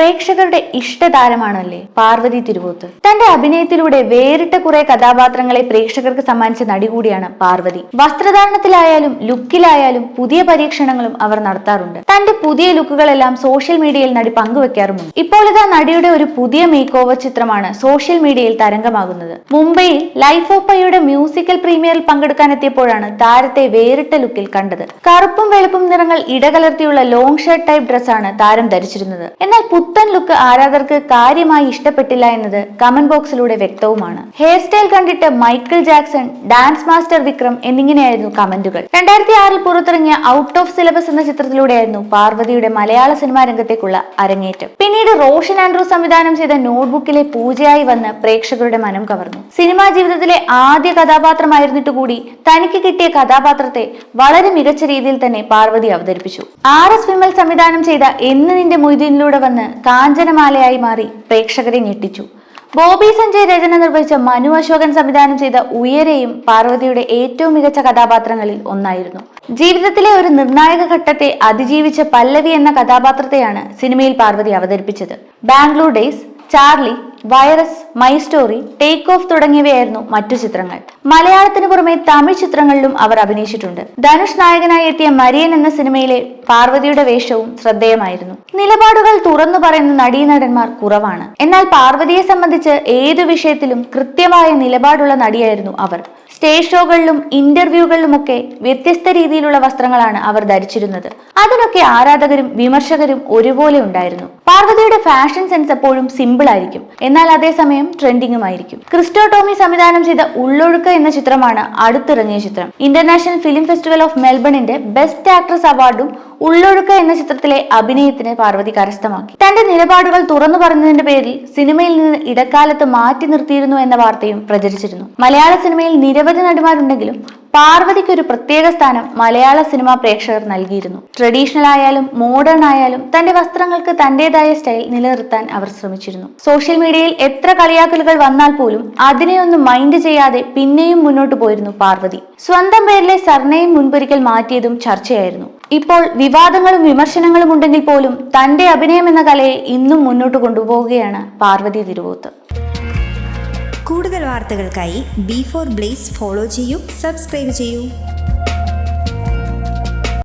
പ്രേക്ഷകരുടെ ഇഷ്ടതാരമാണല്ലേ പാർവതി തിരുവോത്ത്. തന്റെ അഭിനയത്തിലൂടെ വേറിട്ട കുറെ കഥാപാത്രങ്ങളെ പ്രേക്ഷകർക്ക് സമ്മാനിച്ച നടി കൂടിയാണ് പാർവതി. വസ്ത്രധാരണത്തിലായാലും ലുക്കിലായാലും പുതിയ പരീക്ഷണങ്ങളും അവർ നടത്താറുണ്ട്. തന്റെ പുതിയ ലുക്കുകളെല്ലാം സോഷ്യൽ മീഡിയയിൽ നടി പങ്കുവെക്കാറുമുണ്ട്. ഇപ്പോൾ ഇതാ നടിയുടെ ഒരു പുതിയ മേക്ക് ഓവർ ചിത്രമാണ് സോഷ്യൽ മീഡിയയിൽ തരംഗമാകുന്നത്. മുംബൈയിൽ ലൈഫ് ഓഫ് പൈയുടെ മ്യൂസിക്കൽ പ്രീമിയറിൽ പങ്കെടുക്കാനെത്തിയപ്പോഴാണ് താരത്തെ വേറിട്ട ലുക്കിൽ കണ്ടത്. കറുപ്പും വെളുപ്പും നിറങ്ങൾ ഇടകലർത്തിയുള്ള ലോങ് ഷർട്ട് ടൈപ്പ് ഡ്രസ്സാണ് താരം ധരിച്ചിരുന്നത്. എന്നാൽ പുത്തൻ ലുക്ക് ആരാധകർക്ക് കാര്യമായി ഇഷ്ടപ്പെട്ടില്ല എന്നത് കമന്റ് ബോക്സിലൂടെ വ്യക്തവുമാണ്. ഹെയർ സ്റ്റൈൽ കണ്ടിട്ട് Michael Jackson dance master Vikram എന്നിങ്ങനെയായിരുന്നു കമന്റുകൾ രണ്ടായിരത്തി ആറിൽ പുറത്തിറങ്ങിയ ഔട്ട് ഓഫ് സിലബസ് എന്ന ചിത്രത്തിലൂടെയായിരുന്നു പാർവതിയുടെ മലയാള സിനിമാ രംഗത്തേക്കുള്ള അരങ്ങേറ്റം. പിന്നീട് റോഷൻ ആൻഡ്രൂ സംവിധാനം ചെയ്ത നോട്ട്ബുക്കിലെ പൂജയായി വന്ന് പ്രേക്ഷകരുടെ മനം കവർന്നു. സിനിമാ ജീവിതത്തിലെ ആദ്യ കഥാപാത്രമായിരുന്നിട്ട് കൂടി തനിക്ക് കിട്ടിയ കഥാപാത്രത്തെ വളരെ മികച്ച രീതിയിൽ തന്നെ പാർവതി അവതരിപ്പിച്ചു. ആർ എസ് വിമൽ സംവിധാനം ചെയ്ത എന്ന് നിന്റെ മൊയ്തീനിലൂടെ വന്ന് കാഞ്ചനമാലയായി മാറി പ്രേക്ഷകരെ ഞെട്ടിച്ചു. ബോബി സഞ്ജയ് രചന നിർവഹിച്ച മനു അശോകൻ സംവിധാനം ചെയ്ത ഉയരെയും പാർവതിയുടെ ഏറ്റവും മികച്ച കഥാപാത്രങ്ങളിൽ ഒന്നായിരുന്നു. ജീവിതത്തിലെ ഒരു നിർണായക ഘട്ടത്തെ അതിജീവിച്ച പല്ലവി എന്ന കഥാപാത്രത്തെയാണ് സിനിമയിൽ പാർവതി അവതരിപ്പിച്ചത്. Bangalore Days Charlie Virus My Story Take Off തുടങ്ങിയവയായിരുന്നു മറ്റു ചിത്രങ്ങൾ. മലയാളത്തിന് പുറമെ തമിഴ് ചിത്രങ്ങളിലും അവർ അഭിനയിച്ചിട്ടുണ്ട്. ധനുഷ് നായകനായി എത്തിയ മരിയൻ എന്ന സിനിമയിലെ പാർവതിയുടെ വേഷവും ശ്രദ്ധേയമായിരുന്നു. നിലപാടുകൾ തുറന്നു പറയുന്ന നടീനടന്മാർ കുറവാണ്. എന്നാൽ പാർവതിയെ സംബന്ധിച്ച് ഏതു വിഷയത്തിലും കൃത്യമായ നിലപാടുള്ള നടിയായിരുന്നു അവർ. സ്റ്റേജ് ഷോകളിലും ഇന്റർവ്യൂകളിലുമൊക്കെ വ്യത്യസ്ത രീതിയിലുള്ള വസ്ത്രങ്ങളാണ് അവർ ധരിച്ചിരുന്നത്. അതിനൊക്കെ ആരാധകരും വിമർശകരും ഒരുപോലെ ഉണ്ടായിരുന്നു. പാർവതിയുടെ ഫാഷൻ സെൻസ് എപ്പോഴും സിമ്പിൾ ആയിരിക്കും. എന്നാൽ അതേസമയം ട്രെൻഡിങ്ങുമായിരിക്കും. ക്രിസ്റ്റോ ടോമി സംവിധാനം ചെയ്ത ഉള്ളൊഴുക്ക എന്ന ചിത്രമാണ് അടുത്തിറങ്ങിയ ചിത്രം. ഇന്റർനാഷണൽ ഫിലിം ഫെസ്റ്റിവൽ ഓഫ് മെൽബണിന്റെ ബെസ്റ്റ് ആക്ട്രസ് അവാർഡും ഉള്ളൊഴുക്ക് എന്ന ചിത്രത്തിലെ അഭിനയത്തിന് പാർവതി കരസ്ഥമാക്കി. തന്റെ നിലപാടുകൾ തുറന്നു പറഞ്ഞതിന്റെ പേരിൽ സിനിമയിൽ നിന്ന് ഇടക്കാലത്ത് മാറ്റി നിർത്തിയിരുന്നു എന്ന വാർത്തയും പ്രചരിച്ചിരുന്നു. മലയാള സിനിമയിൽ നിരവധി നടിമാരുണ്ടെങ്കിലും പാർവതിക്ക് ഒരു പ്രത്യേക സ്ഥാനം മലയാള സിനിമാ പ്രേക്ഷകർ നൽകിയിരുന്നു. ട്രഡീഷണൽ ആയാലും മോഡേൺ ആയാലും തന്റെ വസ്ത്രങ്ങൾക്ക് തന്റേതായ സ്റ്റൈൽ നിലനിർത്താൻ അവർ ശ്രമിച്ചിരുന്നു. സോഷ്യൽ മീഡിയയിൽ എത്ര കളിയാക്കലുകൾ വന്നാൽ പോലും അതിനെയൊന്നും മൈൻഡ് ചെയ്യാതെ പിന്നെയും മുന്നോട്ട് പോയിരുന്നു പാർവതി. സ്വന്തം പേരിലെ സർനെയും മുൻപൊരിക്കൽ മാറ്റിയതും ചർച്ചയായിരുന്നു. ഇപ്പോൾ വിവാദങ്ങളും വിമർശനങ്ങളും ഉണ്ടെങ്കിൽ പോലും തന്റെ അഭിനയം എന്ന കലയെ ഇന്നും മുന്നോട്ട് കൊണ്ടുപോവുകയാണ് പാർവതി തിരുവോത്ത്. കൂടുതൽ വാർത്തകൾക്കായി ബി ഫോർ ബ്ലേസ് ഫോളോ ചെയ്യൂ സബ്സ്ക്രൈബ് ചെയ്യൂ.